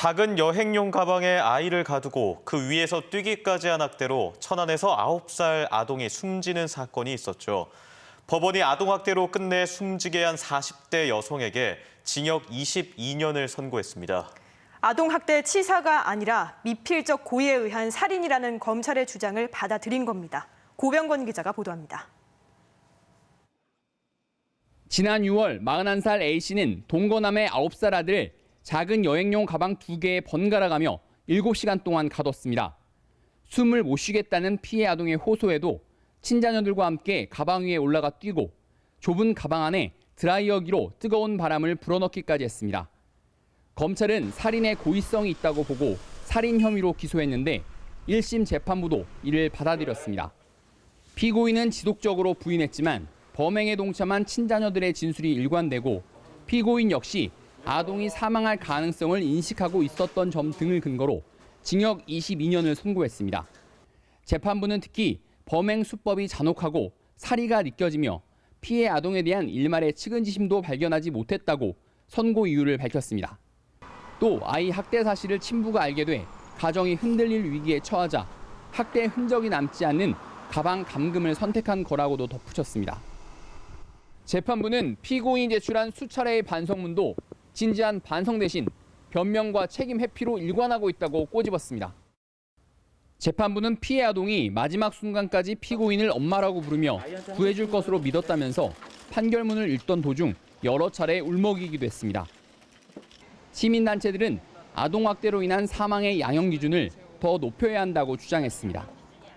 작은 여행용 가방에 아이를 가두고 그 위에서 뛰기까지 한 학대로 천안에서 9살 아동이 숨지는 사건이 있었죠. 법원이 아동학대로 끝내 숨지게 한 40대 여성에게 징역 22년을 선고했습니다. 아동학대 치사가 아니라 미필적 고의에 의한 살인이라는 검찰의 주장을 받아들인 겁니다. 고병건 기자가 보도합니다. 지난 6월 41살 A씨는 동거남의 9살 아들을 작은 여행용 가방 두 개에 번갈아 가며 7시간 동안 가뒀습니다. 숨을 못 쉬겠다는 피해 아동의 호소에도 친자녀들과 함께 가방 위에 올라가 뛰고 좁은 가방 안에 드라이어기로 뜨거운 바람을 불어넣기까지 했습니다. 검찰은 살인의 고의성이 있다고 보고 살인 혐의로 기소했는데 1심 재판부도 이를 받아들였습니다. 피고인은 지속적으로 부인했지만 범행에 동참한 친자녀들의 진술이 일관되고 피고인 역시 아동이 사망할 가능성을 인식하고 있었던 점 등을 근거로 징역 22년을 선고했습니다. 재판부는 특히 범행 수법이 잔혹하고 사리가 느껴지며 피해 아동에 대한 일말의 측은지심도 발견하지 못했다고 선고 이유를 밝혔습니다. 또 아이 학대 사실을 친부가 알게 돼 가정이 흔들릴 위기에 처하자 학대 흔적이 남지 않는 가방 감금을 선택한 거라고도 덧붙였습니다. 재판부는 피고인이 제출한 수차례의 반성문도 진지한 반성 대신 변명과 책임 회피로 일관하고 있다고 꼬집었습니다. 재판부는 피해 아동이 마지막 순간까지 피고인을 엄마라고 부르며 구해줄 것으로 믿었다면서 판결문을 읽던 도중 여러 차례 울먹이기도 했습니다. 시민단체들은 아동학대로 인한 사망의 양형 기준을 더 높여야 한다고 주장했습니다.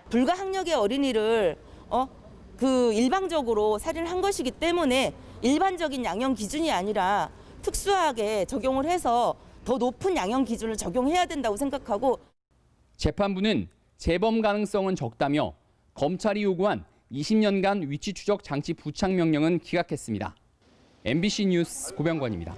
불가학력의 어린이를 어? 그 일방적으로 살인을 한 것이기 때문에 일반적인 양형 기준이 아니라 특수하게 적용을 해서 더 높은 양형 기준을 적용해야 된다고 생각하고 재판부는 재범 가능성은 적다며 검찰이 요구한 20년간 위치 추적 장치 부착 명령은 기각했습니다. MBC 뉴스 고병관입니다.